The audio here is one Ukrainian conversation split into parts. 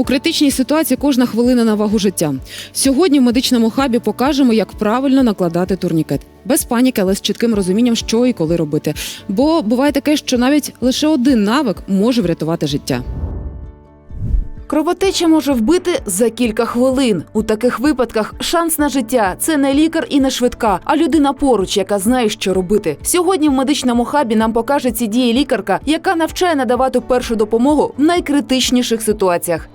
У критичній ситуації кожна хвилина на вагу життя. Сьогодні в медичному хабі покажемо, як правильно накладати турнікет. Без паніки, але з чітким розумінням, що і коли робити. Бо буває таке, що навіть лише один навик може врятувати життя. Кровотеча може вбити за кілька хвилин. У таких випадках шанс на життя це не лікар і не швидка, а людина поруч, яка знає, що робити. Сьогодні в медичному хабі нам покаже ці дії лікарка, яка навчає надавати першу допомогу в найкритичніших ситуаціях.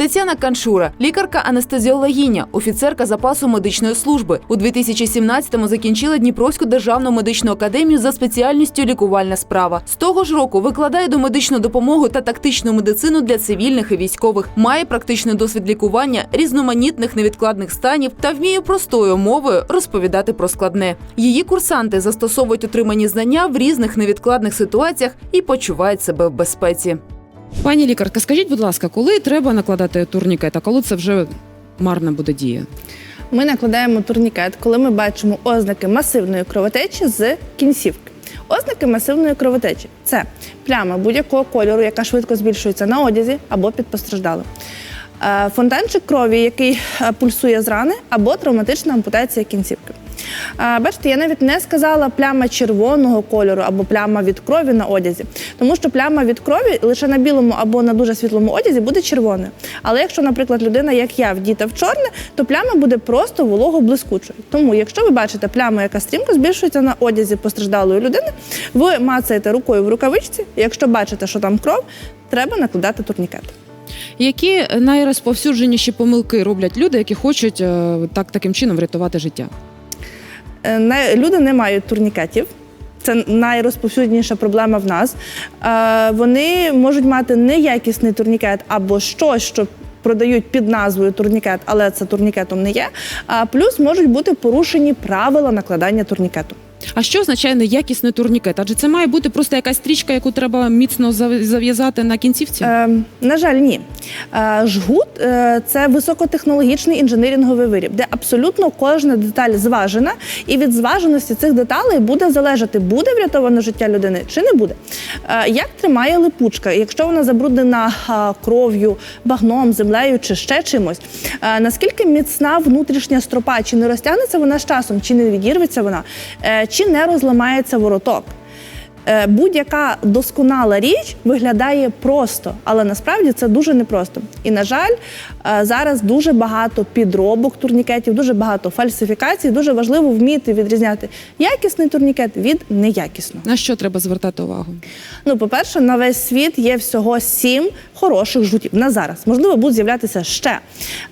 Тетяна Каншура, лікарка-анестезіологиня, офіцерка запасу медичної служби. У 2017-му закінчила Дніпровську державну медичну академію за спеціальністю лікувальна справа. З того ж року викладає до медичну допомогу та тактичну медицину для цивільних і військових. Має практичний досвід лікування різноманітних невідкладних станів та вміє простою мовою розповідати про складне. Її курсанти застосовують отримані знання в різних невідкладних ситуаціях і почувають себе в безпеці. Пані лікарка, скажіть, будь ласка, коли треба накладати турнікет, а коли це вже марна буде дія? Ми накладаємо турнікет, коли ми бачимо ознаки масивної кровотечі з кінцівки. Ознаки масивної кровотечі це пляма будь-якого кольору, яка швидко збільшується на одязі або під постраждалим. Е, Фонтанчик крові, який е, пульсує з рани, або травматична ампутація кінцівки. Бачите, я навіть не сказала пляма червоного кольору або пляма від крові на одязі, тому що пляма від крові лише на білому або на дуже світлому одязі буде червоною. Але якщо, наприклад, людина, як я, вдіта в чорне, то пляма буде просто волого-блискучою. Тому, якщо ви бачите пляму, яка стрімко збільшується на одязі постраждалої людини, ви мацаєте рукою в рукавичці. Якщо бачите, що там кров, треба накладати турнікет. Які найрозповсюдженіші помилки роблять люди, які хочуть е, так таким чином врятувати життя? Е, Люди не мають турнікетів. Це найрозповсюдніша проблема в нас. Е, Вони можуть мати неякісний турнікет або щось, що продають під назвою турнікет, але це турнікетом не є. А плюс можуть бути порушені правила накладання турнікету. А що означає неякісний турнікет? Адже це має бути просто якась стрічка, яку треба міцно зав'язати на кінцівці? Е, на жаль, ні. Е, жгут е, це високотехнологічний інженеринговий виріб, де абсолютно кожна деталь зважена, і від зваженості цих деталей буде залежати, буде врятовано життя людини чи не буде. Е, як тримає липучка, якщо вона забруднена кров'ю, багном, землею чи ще чимось, е, наскільки міцна внутрішня стропа, чи не розтягнеться вона з часом, чи не відірветься вона, е, чи не розламається вороток. Е, Будь-яка досконала річ виглядає просто, але насправді це дуже непросто. І на жаль, е, зараз дуже багато підробок турнікетів, дуже багато фальсифікацій. Дуже важливо вміти відрізняти якісний турнікет від неякісного. На що треба звертати увагу? Ну, по-перше, на весь світ є всього сім хороших жгутів на зараз. Можливо, будуть з'являтися ще.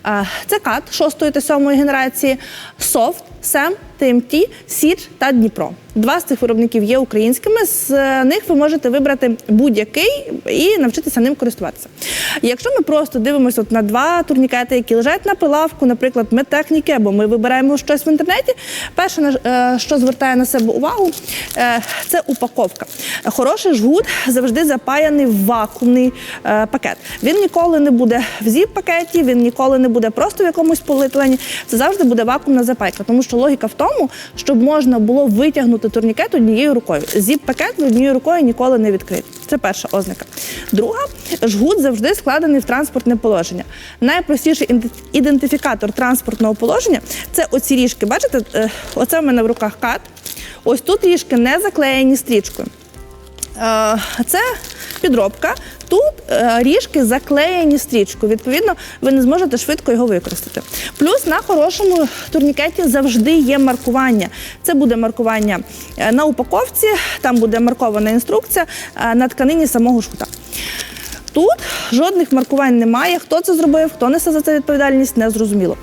Е, Це кат шостої та сьомої генерації, софт, сем, ТМТ, Січ та Дніпро. Два з цих виробників є українськими. З е, них ви можете вибрати будь-який і навчитися ним користуватися. Якщо ми просто дивимося на два турнікети, які лежать на прилавку, наприклад, медтехніки, або ми вибираємо щось в інтернеті, перше, е, що звертає на себе увагу, е, це упаковка. Хороший жгут завжди запаяний в вакуумний пакет. Він ніколи не буде в зіп-пакеті, він ніколи не буде просто в якомусь поліетилені. Це завжди буде вакуумна запайка, тому що логіка в тому, щоб можна було витягнути турнікет однією рукою. Зіп-пакет ви однією рукою ніколи не відкрити. Це перша ознака. Друга жгут завжди складений в транспортне положення. Найпростіший ідентифікатор транспортного положення це оці ріжки. Бачите, Е, оце в мене в руках кат. Ось тут ріжки не заклеєні стрічкою. Е, Це підробка. Тут е, ріжки заклеєні стрічкою. Відповідно, ви не зможете швидко його використати. Плюс на хорошому турнікеті завжди є маркування. Це буде маркування е, на упаковці, там буде маркована інструкція на тканині самого жгута. Тут жодних маркувань немає. Хто це зробив, хто несе за це відповідальність, не зрозуміло.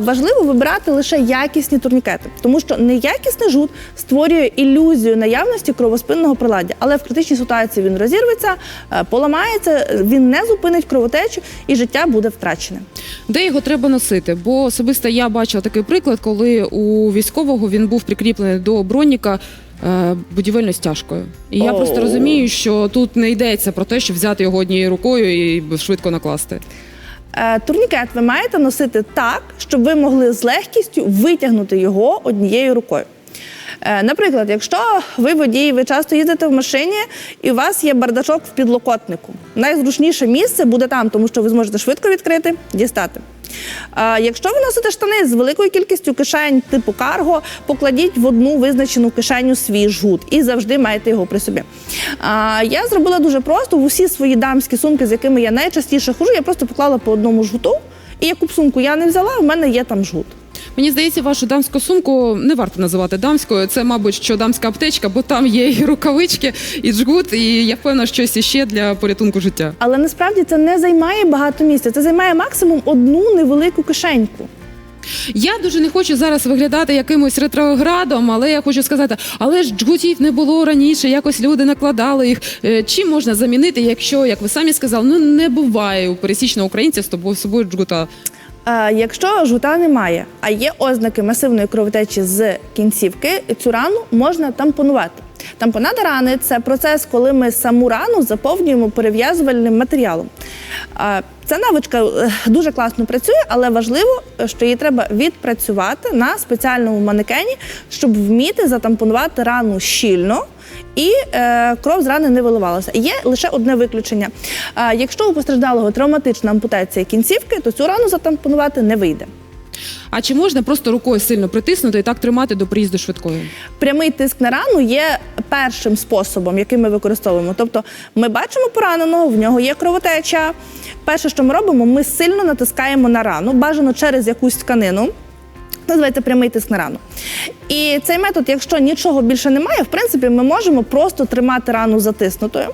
Важливо вибирати лише якісні турнікети, тому що неякісний жут створює ілюзію наявності кровоспинного приладдя, але в критичній ситуації він розірветься, е, поламається, він не зупинить кровотечу і життя буде втрачене. Де його треба носити? Бо особисто я бачила такий приклад, коли у військового він був прикріплений до броніка. Е, Будівельною стяжкою, і я Оу. просто розумію, що тут не йдеться про те, щоб взяти його однією рукою і швидко накласти. Е, Турнікет ви маєте носити так, щоб ви могли з легкістю витягнути його однією рукою. Е, Наприклад, якщо ви водій, ви часто їздите в машині і у вас є бардачок в підлокотнику. Найзручніше місце буде там, тому що ви зможете швидко відкрити, дістати. Якщо ви носите штани з великою кількістю кишень типу карго, покладіть в одну визначену кишеню свій жгут і завжди маєте його при собі. Я зробила дуже просто в усі свої дамські сумки, з якими я найчастіше хожу, я просто поклала по одному жгуту. І яку б сумку я не взяла, в мене є там жгут. Мені здається, вашу дамську сумку не варто називати дамською. Це, мабуть, що дамська аптечка, бо там є і рукавички, і джгут, і я впевнена, щось іще для порятунку життя. Але насправді це не займає багато місця. Це займає максимум одну невелику кишеньку. Я дуже не хочу зараз виглядати якимось ретроградом, але я хочу сказати, але ж джгутів не було раніше, якось люди накладали їх. Е, Чим можна замінити, якщо, як ви самі сказали, ну не буває у пересічного українця з тобою з собою джгута. Е, Якщо жгута немає, а є ознаки масивної кровотечі з кінцівки, цю рану можна тампонувати. Тампонада рани це процес, коли ми саму рану заповнюємо перев'язувальним матеріалом. Ця навичка е, дуже класно працює, але важливо, що її треба відпрацювати на спеціальному манекені, щоб вміти затампонувати рану щільно. І е, кров з рани не виливалася. Є лише одне виключення. Е, якщо у постраждалого травматична ампутація кінцівки, то цю рану затампонувати не вийде. А чи можна просто рукою сильно притиснути і так тримати до приїзду швидкої? Прямий тиск на рану є першим способом, який ми використовуємо. Тобто ми бачимо пораненого, в нього є кровотеча. Перше, що ми робимо, ми сильно натискаємо на рану, бажано через якусь тканину. Називається прямий тиск на рану. І цей метод, якщо нічого більше немає, в принципі, ми можемо просто тримати рану затиснутою.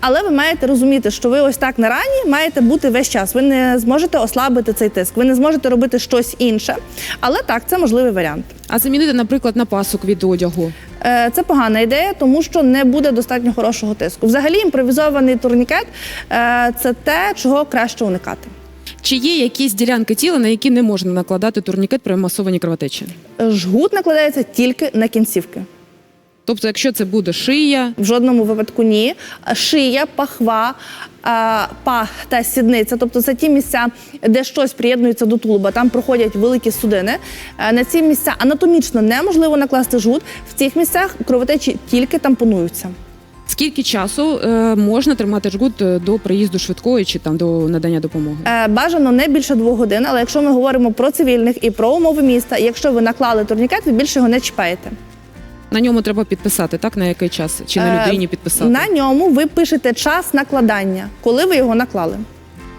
Але ви маєте розуміти, що ви ось так на рані маєте бути весь час. Ви не зможете ослабити цей тиск, ви не зможете робити щось інше. Але так, це можливий варіант. А замінити, наприклад, на пасок від одягу. Е, Це погана ідея, тому що не буде достатньо хорошого тиску. Взагалі, імпровізований турнікет е, це те, чого краще уникати. Чи є якісь ділянки тіла, на які не можна накладати турнікет при масованій кровотечі? Жгут накладається тільки на кінцівки. Тобто, якщо це буде шия, В жодному випадку ні. Шия, пахва, а, пах та сідниця, тобто це ті місця, де щось приєднується до тулуба, там проходять великі судини. Е, На ці місця анатомічно неможливо накласти жгут. В цих місцях кровотечі тільки тампонуються. скільки часу е, можна тримати жгут е, до приїзду швидкої чи там до надання допомоги? Е, Бажано не більше двох годин, але якщо ми говоримо про цивільних і про умови міста, якщо ви наклали турнікет, ви більше його не чіпаєте. На ньому треба підписати, так? На який час? Чи на Е, людині підписати? На ньому ви пишете час накладання, коли ви його наклали.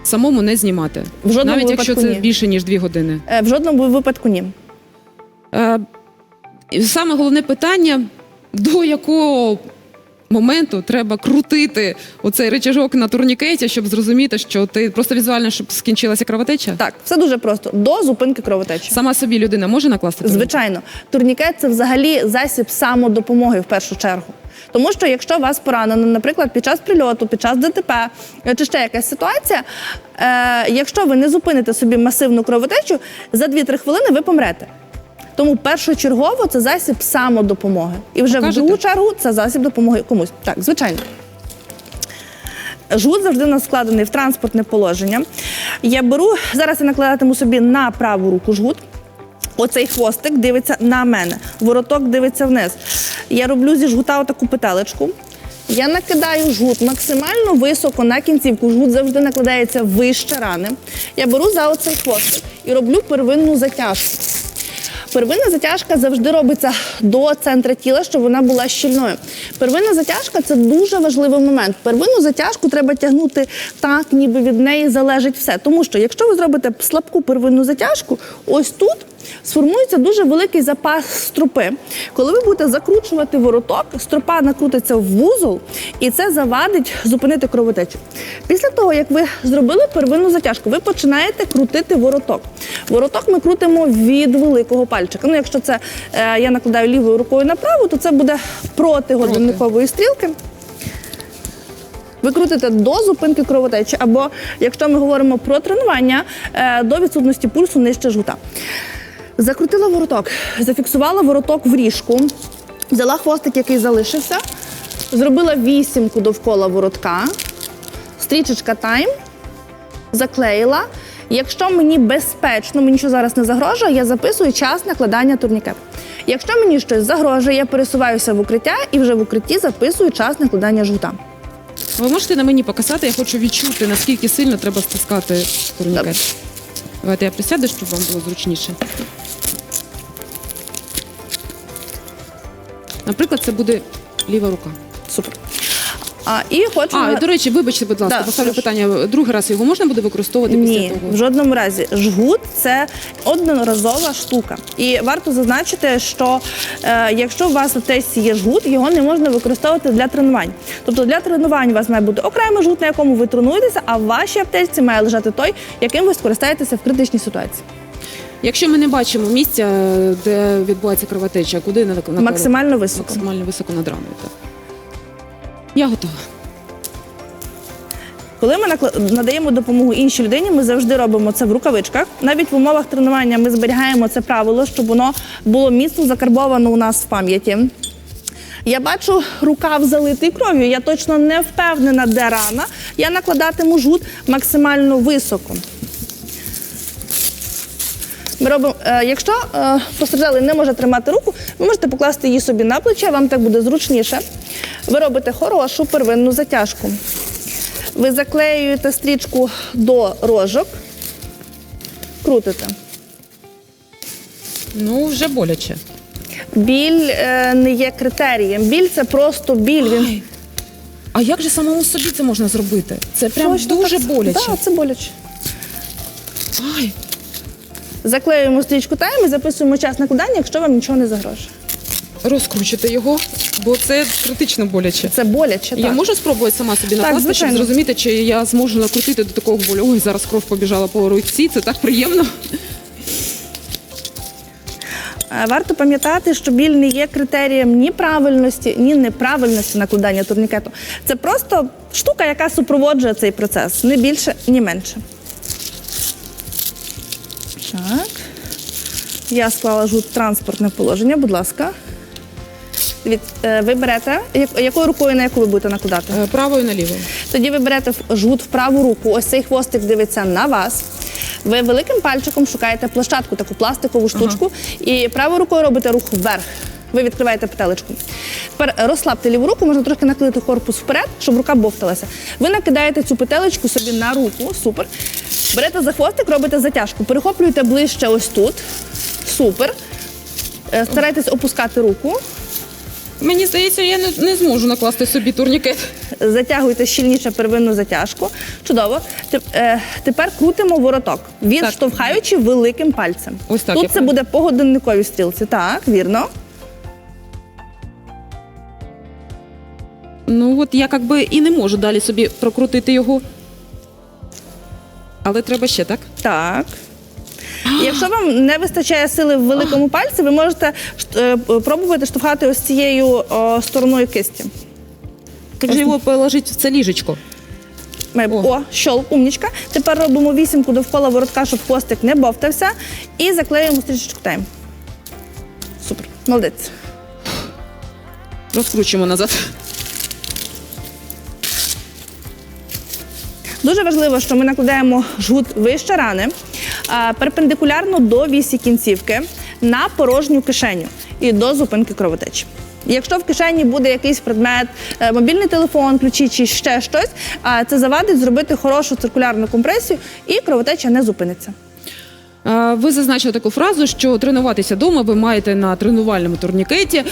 Самому не знімати. В жодному Навіть якщо випадку це ні. більше, ніж дві години. Е, В жодному випадку ні. Е, і саме головне питання: до якого моменту треба крутити оцей речажок на турнікеті, щоб зрозуміти, що ти просто візуально, щоб скінчилася кровотеча? Так, все дуже просто. До зупинки кровотечі. Сама собі людина може накласти турнікет? Звичайно, турнікет це взагалі засіб самодопомоги в першу чергу. Тому що якщо вас поранено, наприклад, під час прильоту, під час ДТП е, чи ще якась ситуація, е, якщо ви не зупините собі масивну кровотечу, за 2-3 хвилини ви помрете. Тому першочергово це засіб самодопомоги. І вже Покажете? в другу чергу це засіб допомоги комусь. Так, звичайно. Жгут завжди у нас складений в транспортне положення. Я беру, зараз я накладатиму собі на праву руку жгут. Оцей хвостик дивиться на мене, вороток дивиться вниз. Я роблю зі жгута отаку петелечку. Я накидаю жгут максимально високо на кінцівку. Жгут завжди накладається вище рани. Я беру за оцей хвостик і роблю первинну затяжку. Первинна затяжка завжди робиться до центра тіла, щоб вона була щільною. Первинна затяжка це дуже важливий момент. Первинну затяжку треба тягнути так, ніби від неї залежить все. Тому що якщо ви зробите слабку первинну затяжку, ось тут сформується дуже великий запас струпи. Коли ви будете закручувати вороток, стропа накрутиться в вузол, і це завадить зупинити кровотечу. Після того, як ви зробили первинну затяжку, ви починаєте крутити вороток. Вороток ми крутимо від великого пальчика. Ну, якщо це е, я накладаю лівою рукою на праву, то це буде проти годинникової стрілки. Ви крутите до зупинки кровотечі, або якщо ми говоримо про тренування, е, до відсутності пульсу нижче жгута. Закрутила вороток, зафіксувала вороток в ріжку, взяла хвостик, який залишився, зробила вісімку довкола воротка, стрічечка тайм, заклеїла. Якщо мені безпечно, мені нічого зараз не загрожує, я записую час накладання турнікету. Якщо мені щось загрожує, я пересуваюся в укриття і вже в укритті записую час накладання жгута. Ви можете на мені показати, я хочу відчути, наскільки сильно треба стискати турнікет. Добре. Давайте я присяду, щоб вам було зручніше. Наприклад, це буде ліва рука. Супер. А, і хочу А, на- до речі, вибачте, будь ласка, Да, поставлю прошу. питання. Другий раз його можна буде використовувати Ні, після того? в жодному разі. Жгут це одноразова штука. І варто зазначити, що е, якщо у вас в тесті є жгут, його не можна використовувати для тренувань. Тобто для тренувань у вас має бути окремий жгут, на якому ви тренуєтеся, а в вашій аптечці має лежати той, яким ви скористаєтеся в критичній ситуації. Якщо ми не бачимо місця, де відбувається кровотеча, куди на Максимально високо. максимально високо над раною. Так. Я готова. Коли ми надаємо допомогу іншій людині, ми завжди робимо це в рукавичках. Навіть в умовах тренування ми зберігаємо це правило, щоб воно було міцно закарбовано у нас в пам'яті. Я бачу рукав залитий кров'ю. Я точно не впевнена, де рана. Я накладатиму жгут максимально високо. Ми робимо, е, якщо е, постраждалий не може тримати руку, ви можете покласти її собі на плече, вам так буде зручніше. Ви робите хорошу первинну затяжку. Ви заклеюєте стрічку до рожок, крутите. Ну, вже боляче. Біль е, не є критерієм. Біль це просто біль. Він А як же самому собі це можна зробити? Це прям Точно дуже так. боляче. Так, це боляче. Ай. Заклеюємо стрічку тайм і записуємо час накладання, якщо вам нічого не загрожує. Розкручуйте його, бо це критично боляче. Це боляче. так. Я можу спробувати сама собі накласти, щоб зрозуміти, чи я зможу накрутити до такого болю. Ой, зараз кров побіжала по руці, це так приємно. Е, Варто пам'ятати, що біль не є критерієм ні правильності, ні неправильності накладання турнікету. Це просто штука, яка супроводжує цей процес, не більше, ні менше. Так. Я склала жут транспортне положення, будь ласка. Дивіться, е, ви берете, як- якою рукою на яку ви будете накладати? Е, Правою наліво. Тоді ви берете жгут в праву руку. Ось цей хвостик дивиться на вас. Ви великим пальчиком шукаєте площадку, таку пластикову штучку, і правою рукою робите рух вверх. Ви відкриваєте петелечку. Тепер розслабте ліву руку, можна трохи накрити корпус вперед, щоб рука бовталася. Ви накидаєте цю петелечку собі на руку, супер. Берете за хвостик, робите затяжку, перехоплюєте ближче ось тут. Супер. Е, Старайтесь опускати руку. Мені здається, я не, не зможу накласти собі турнікет. Затягуйте щільніше первинну затяжку. Чудово. Теп- е, Тепер крутимо вороток, відштовхаючи великим пальцем. Ось так, Тут це буде по годинниковій стрілці. Так, вірно. Ну от я якби і не можу далі собі прокрутити його. Але треба ще, так? Так. Якщо вам не вистачає сили в великому пальці, ви можете е, пробувати штовхати ось цією стороною кисті. Же його положити в це ліжечко? Ми- О. О, щолк, умнічка. Тепер робимо вісімку довкола воротка, щоб хвостик не бовтався. І заклеюємо стрічечку тайм. Супер. Молодець. Розкручуємо назад. Дуже важливо, що ми накладаємо жгут вище рани, перпендикулярно до вісі кінцівки на порожню кишеню і до зупинки кровотечі. Якщо в кишені буде якийсь предмет, е, мобільний телефон, ключі чи ще щось, це завадить зробити хорошу циркулярну компресію і кровотеча не зупиниться. Ви зазначили таку фразу, що тренуватися вдома ви маєте на тренувальному турнікеті,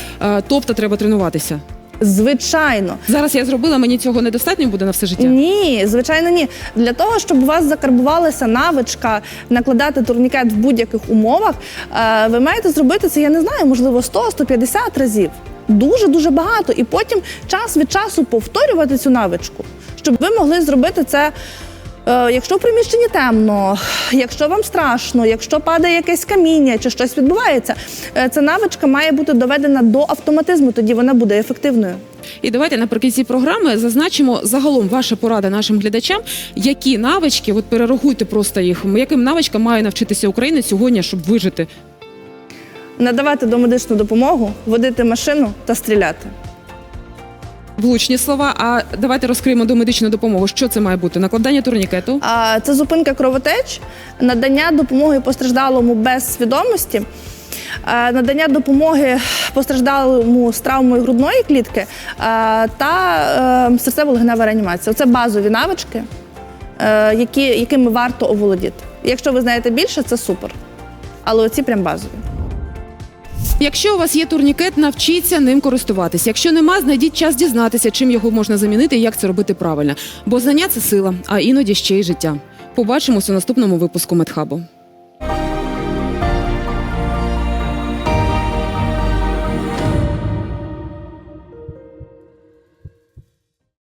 тобто треба тренуватися. Звичайно, Зараз я зробила, мені цього недостатньо буде на все життя. Ні, звичайно, ні. Для того, щоб у вас закарбувалася навичка накладати турнікет в будь-яких умовах, е, ви маєте зробити це, я не знаю, можливо, 100-150 разів. Дуже дуже багато. І потім час від часу повторювати цю навичку, щоб ви могли зробити це. Е, Якщо в приміщенні темно, якщо вам страшно, якщо падає якесь каміння чи щось відбувається, е, ця навичка має бути доведена до автоматизму, тоді вона буде ефективною. І давайте наприкінці програми зазначимо загалом ваша порада нашим глядачам, які навички, от перерахуйте просто їх, яким навичкам має навчитися Україна сьогодні, щоб вижити. надавати домедичну допомогу, водити машину та стріляти. Влучні слова. А давайте розкриємо до медичну допомогу. Що це має бути? Накладання турнікету. А це зупинка кровотеч, надання допомоги постраждалому без свідомості. надання допомоги постраждалому з травмою грудної клітки та е, серцево-легенева реанімація. Це базові навички, е, які, якими варто оволодіти. Якщо ви знаєте більше, це супер. Але оці прям базові. Якщо у вас є турнікет, навчіться ним користуватись. Якщо нема, знайдіть час дізнатися, чим його можна замінити і як це робити правильно. Бо знання це сила, а іноді ще й життя. Побачимось у наступному випуску Медхабу.